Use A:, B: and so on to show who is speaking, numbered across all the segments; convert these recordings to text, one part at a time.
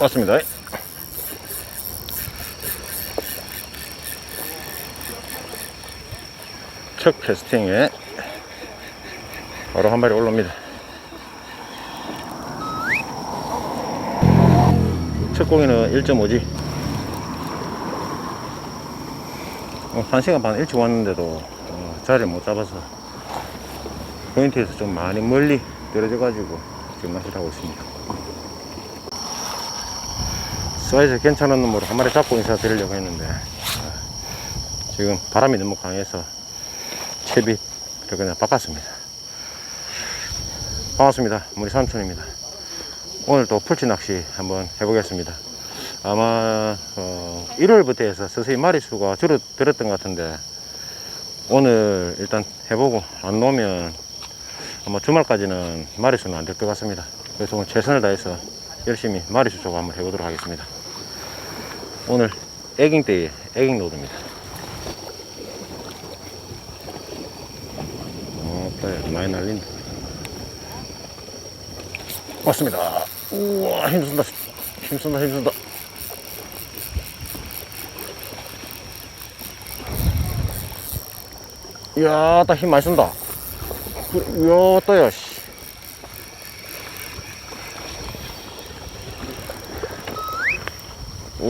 A: 왔습니다. 첫 캐스팅에 바로 한 마리 올라옵니다. 첫 공기는 1.5G. 어, 한 시간 반 일찍 왔는데도 어, 자리를 못 잡아서 포인트에서 좀 많이 멀리 떨어져가지고 지금 낚시를 하고 있습니다. 사이즈 괜찮은 놈으로 한 마리 잡고 인사드리려고 했는데 어, 지금 바람이 너무 강해서 채비를 그냥 바꿨습니다. 반갑습니다. 우리 삼촌입니다. 오늘 또 풀치 낚시 한번 해보겠습니다. 아마 어, 1월부터 해서 서서히 마리수가 줄어들었던 것 같은데 오늘 일단 해보고 안 놓으면 아마 주말까지는 마리수는 안 될 것 같습니다. 그래서 오늘 최선을 다해서 열심히 마리수 쪽 한번 해보도록 하겠습니다. 오늘 에깅 때에 에깅 노드입니다. 어, 네, 많이 날린다. 왔습니다. 우와, 힘쓴다. 힘쓴다, 힘쓴다. 이야, 딱힘 많이 쓴다. 그, 이야, 따야, 씨.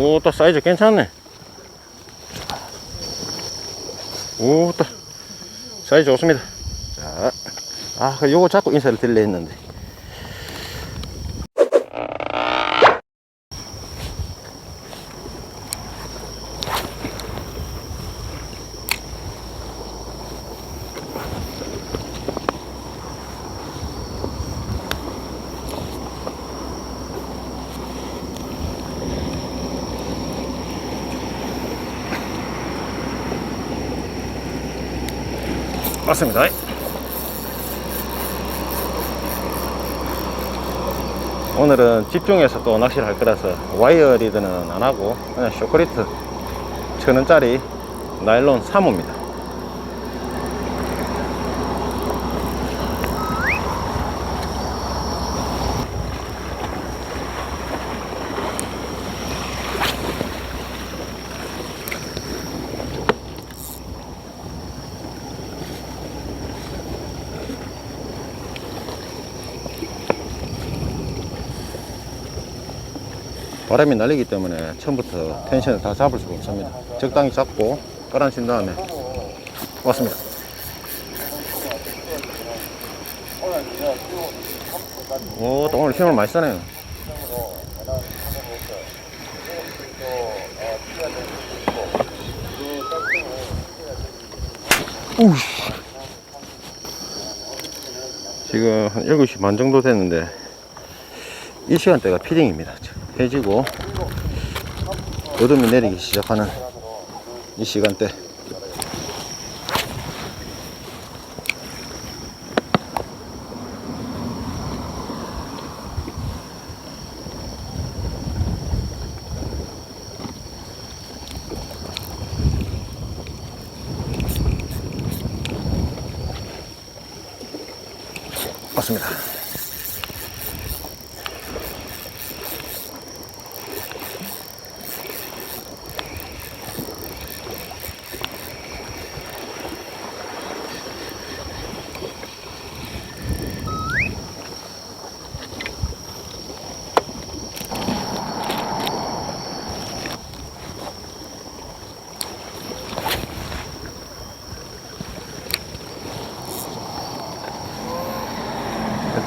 A: 오, 딱 사이즈 괜찮네. 오, 딱 사이즈 좋습니다. 자, 아, 그 요거 자꾸 인사를 드리려 했는데. 맞습니다. 오늘은 집중해서 또 낚시를 할 거라서 와이어 리드는 안 하고 그냥 쇼크리트 천 원짜리 나일론 3호입니다. 바람이 날리기 때문에 처음부터 텐션을 다 잡을 수가 없습니다. 적당히 잡고 깔아신 다음에 왔습니다. 오, 또 오늘 힘을 많이 쓰네요. 우씨. 지금 한 7시 반 정도 됐는데 이 시간대가 피딩입니다. 해지고 어둠이 내리기 시작하는 이 시간대. 맞습니다.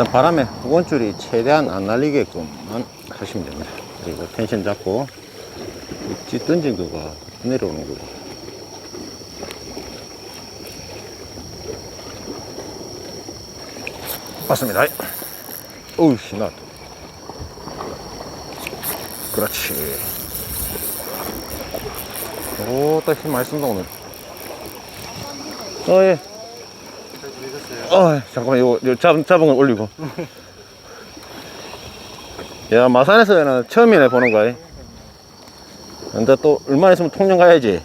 A: 일단 바람에 원줄이 최대한 안 날리게끔만 하시면 됩니다. 그리고 텐션 잡고 찌 던진 거가 내려오는 거고. 맞습니다. 어우, 씨, 나. 그렇지. 오, 딱힘 많이 쓴다, 오늘. 어, 예. 어, 잠깐만, 이거, 이거 잡, 잡은 걸 올리고. 야, 마산에서는 처음이네, 보는 거야. 근데 또, 얼마 있으면 통영 가야지.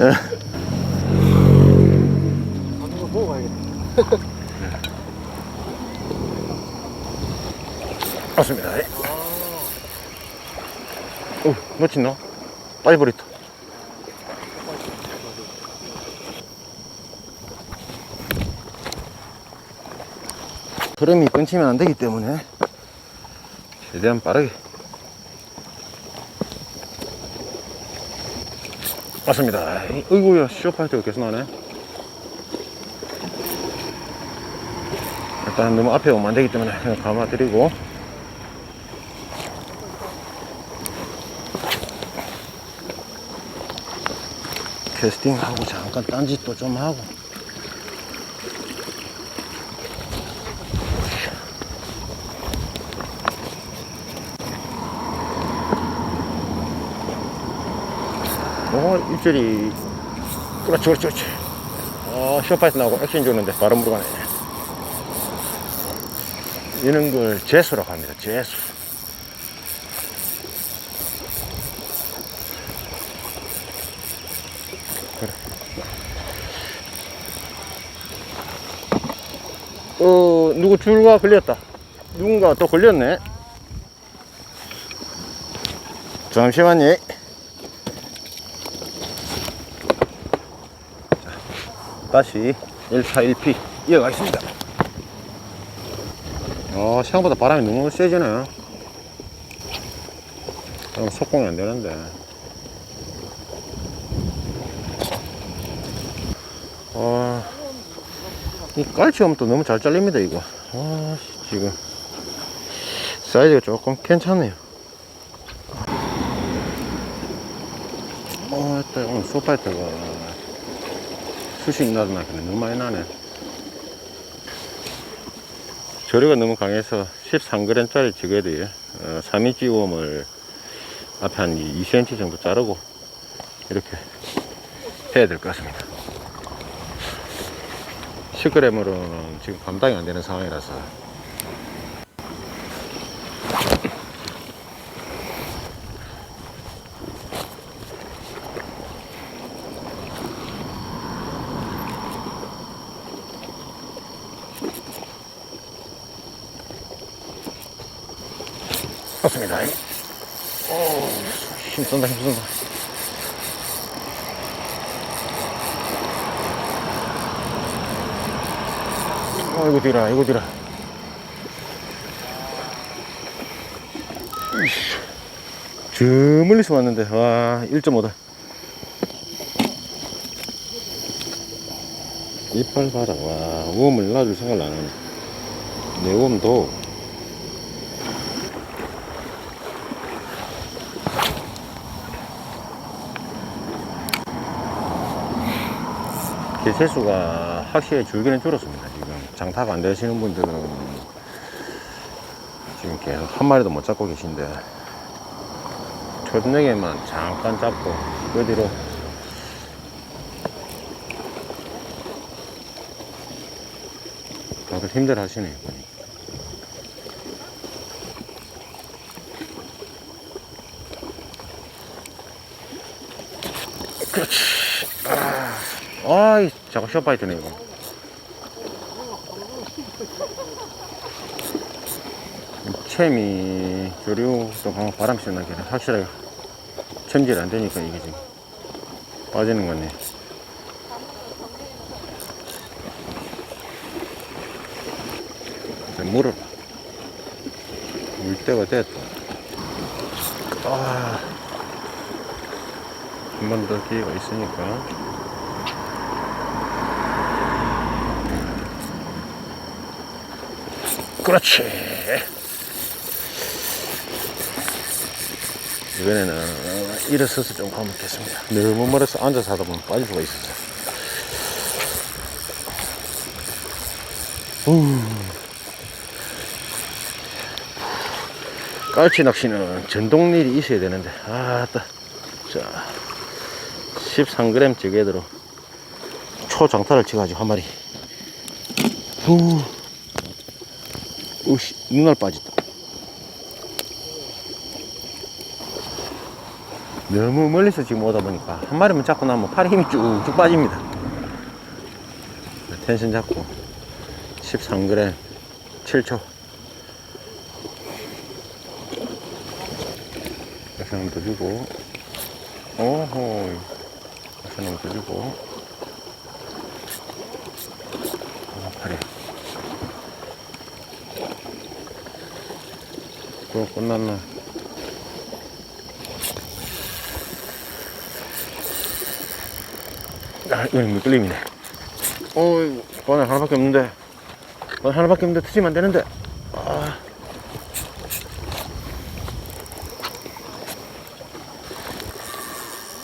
A: 예. 맞습니다. 어, 놓친노? 빠져버렸다. 흐름이 끊기면 안 되기 때문에 최대한 빠르게 맞습니다. 어이구야, 쇼파이트가 계속 나네. 일단 너무 앞에 오면 안 되기 때문에 그냥 감아드리고 캐스팅하고 잠깐 딴짓도 좀 하고 어 입질이 그렇지 그렇지 그렇지. 어 쇼파이트 나오고 액션 주는데 바로 물어가네. 이런 걸 제수라고 합니다 제수. 그래. 어 누구 줄과 걸렸다. 누군가 또 걸렸네. 잠시만요 다시 1차 1피 이어가겠습니다. 어, 생각보다 바람이 너무 세지네. 그럼 속공이 안 되는데. 어, 이 깔치염 또 너무 잘 잘립니다, 이거. 아, 씨, 지금. 사이즈가 조금 괜찮네요. 어, 또 오늘 소파이트가 수식 나도 나겠네. 너무 많이 나네. 조류가 너무 강해서 13g짜리 지게들이 어, 3인 찌우음을 앞에 한 2cm 정도 자르고 이렇게 해야 될 것 같습니다. 10g으로는 지금 감당이 안 되는 상황이라서 맞습니다. 오, 힘쓴다, 힘쓴다. 아이고, 뒤라, 이거 뒤라. 저 멀리서 왔는데, 와, 1.5다. 이빨 봐라, 와, 웜을 놔줄 생각을 안 하네. 내 웜도 개체수가 확실히 줄기는 줄었습니다. 지금 장타가 안 되시는 분들은 지금 계속 한 마리도 못 잡고 계신데 초저녁에만 잠깐 잡고 그 뒤로 다들 힘들 하시네요. 보니까. 그렇지. 아 이, 자꾸 쇼파이트네, 이거. 챔이 조류도 강한 바람 쐬나게 확실하게 챔질 안 되니까 이게 지금 빠지는 거네. 이제 물을 물 때가 됐다. 아, 한 번 더 기회가 있으니까. 그렇지. 이번에는 일어서서 좀 가먹겠습니다. 너무 멀어서 앉아서 하다 보면 빠질 수가 있어서. 우. 깔치 낚시는 전동릴이 있어야 되는데, 아, 따. 자, 13g 찌개대로 초장타를 치가지고 한 마리. 후. 오씨 눈알 빠졌다. 너무 멀리서 지금 오다 보니까 한 마리만 잡고 나면 팔에 힘이 쭉쭉 빠집니다. 텐션 잡고. 13g 7초. 약상도 주고. 오호 약상도 주고. 또 끝났나 아 이건 미끌림이네. 어이구 바늘 하나밖에 없는데. 바늘 하나밖에 없는데 트지면 안 되는데. 아.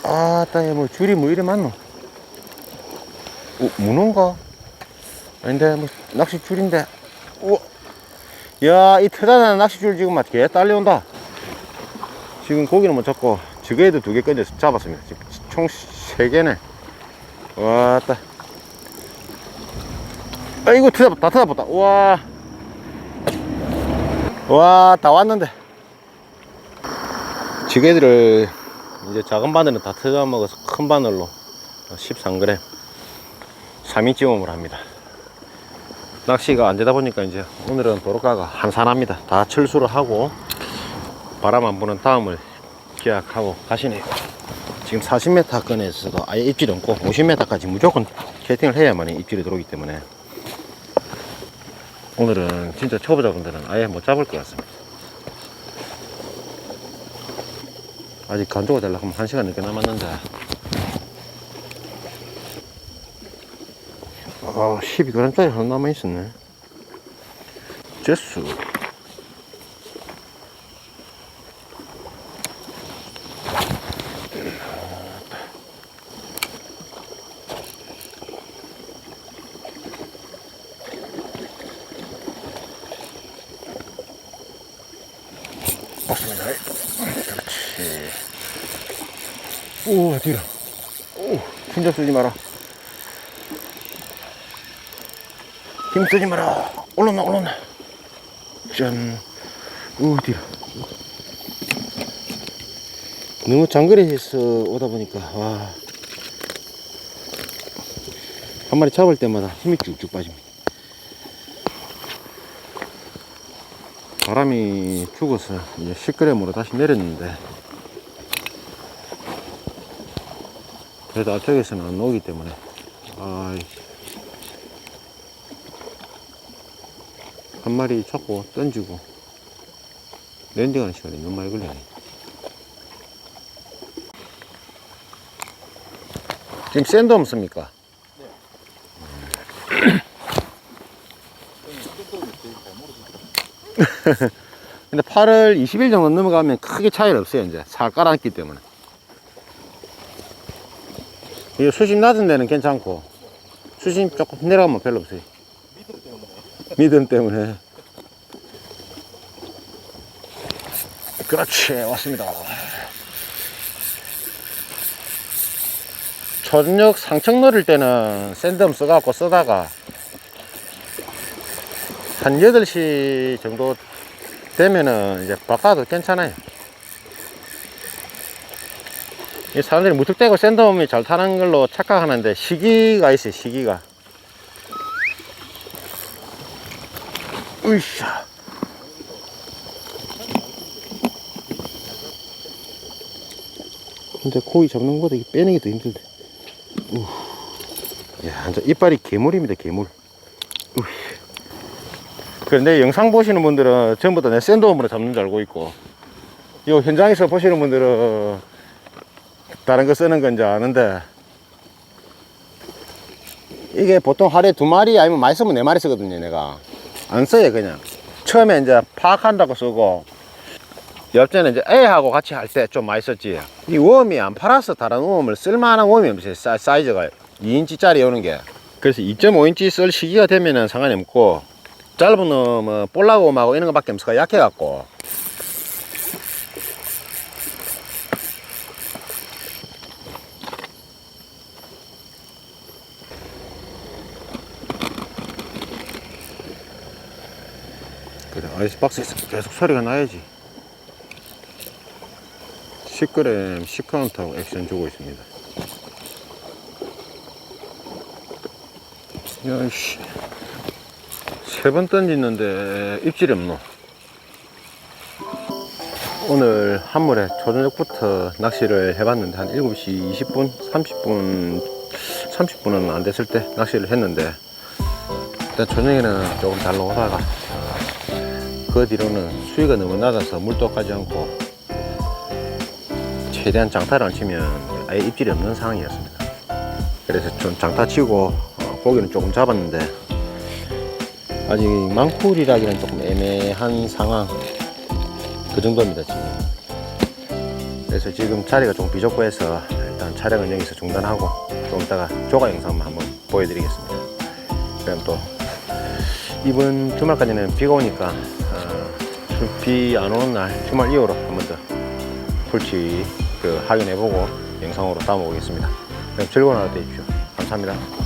A: 아따 야, 뭐 줄이 뭐 이리 많노? 어, 문어인가? 아닌데 뭐 낚시 줄인데. 우와 야이 테다나 낚시줄 지금 막 개 딸려온다. 지금 고기는 못 잡고 저거에도 두개 꺼내서 잡았습니다. 지금 총 세 개네. 왔다. 아이고 트다 다 트다봤다. 우와. 와 다 왔는데. 지게들을 이제 작은 바늘은 다 트다 먹어서 큰 바늘로 13g 3인치 몸을 합니다 낚시가 안 되다 보니까 이제 오늘은 도로가가 한산합니다. 다 철수를 하고 바람 안 부는 다음을 기약하고 가시네요. 지금 40m 꺼내서도 아예 입질이 없고 50m까지 무조건 캐팅을 해야만 입질이 들어오기 때문에 오늘은 진짜 초보자분들은 아예 못 잡을 것 같습니다. 아직 간조가 되려고 하면 1시간 넘게 남았는데 아 12g짜리 하나 남아있었네. 제수. 맞습니다. 그렇지. 오 뒤로. 오 진짜 쓰지 마라 힘 쓰지 마라 올라나 올라나. 짠. 오, 뒤로 너무 장거리에서 오다 보니까 와. 한 마리 잡을 때마다 힘이 쭉쭉 빠집니다. 바람이 죽어서 이제 10g으로 다시 내렸는데 그래도 앞쪽에서는 안 오기 때문에 아, 한 마리 잡고 던지고 랜딩하는 시간이 너무 많이 걸리네. 지금 샌드 없습니까? 근데 8월 20일 정도 넘어가면 크게 차이는 없어요 이제. 살 깔아놨기 때문에. 이 수심 낮은 데는 괜찮고 수심 조금 내려가면 별로 없어요 믿음 때문에 그렇지 왔습니다 저녁 상청 노릴 때는 샌덤 써갖고 쓰다가 한 8시 정도 되면은 이제 바꿔도 괜찮아요. 이 사람들이 무턱대고 샌덤이 잘 타는 걸로 착각하는데 시기가 있어요, 시기가. 으쌰. 근데 고기 잡는 것보다 이게 빼는 게 더 힘들대. 우. 야, 이빨이 괴물입니다, 괴물. 우휴. 그런데 영상 보시는 분들은 전부 다 내 샌드홈으로 잡는 줄 알고 있고 요 현장에서 보시는 분들은 다른 거 쓰는 건지 아는데 이게 보통 하루에 두 마리 아니면 많이 쓰면 네 마리 쓰거든요 내가 안 써요 그냥. 처음에 이제 파악한다고 쓰고 옆전에 이제 A하고 같이 할 때 좀 많이 썼지. 이 웜이 안 팔아서 다른 웜을 쓸만한 웜이 없어요 사- 사이즈가. 2인치짜리 오는 게. 그래서 2.5인치 쓸 시기가 되면은 상관이 없고 짧은 놈은 볼라고 옴하고 이런 거밖에 없어가 약해갖고 아이스박스에서 계속 소리가 나야지. 10g 10카운트하고 액션 주고 있습니다. 야이씨. 세 번 던지는데 입질이 없노? 오늘 한물에 초저녁부터 낚시를 해봤는데 한 7시 20분, 30분, 30분은 안 됐을 때 낚시를 했는데 일단 저녁에는 조금 잘 나오다가 그 뒤로는 수위가 너무 낮아서 물도 가지 않고 최대한 장타를 안 치면 아예 입질이 없는 상황이었습니다. 그래서 좀 장타 치고 어, 고기는 조금 잡았는데 아직 망쿨이라기는 조금 애매한 상황 그 정도입니다 지금 그래서 지금 자리가 좀 비좁고 해서 일단 촬영은 여기서 중단하고 좀 이따가 조가 영상만 한번 보여드리겠습니다 그럼 또 이번 주말까지는 비가 오니까 어, 비 안 오는 날 주말 이후로 한 번 더 풀치 그 확인해보고 영상으로 담아보겠습니다. 그럼 즐거운 하루 되십시오. 감사합니다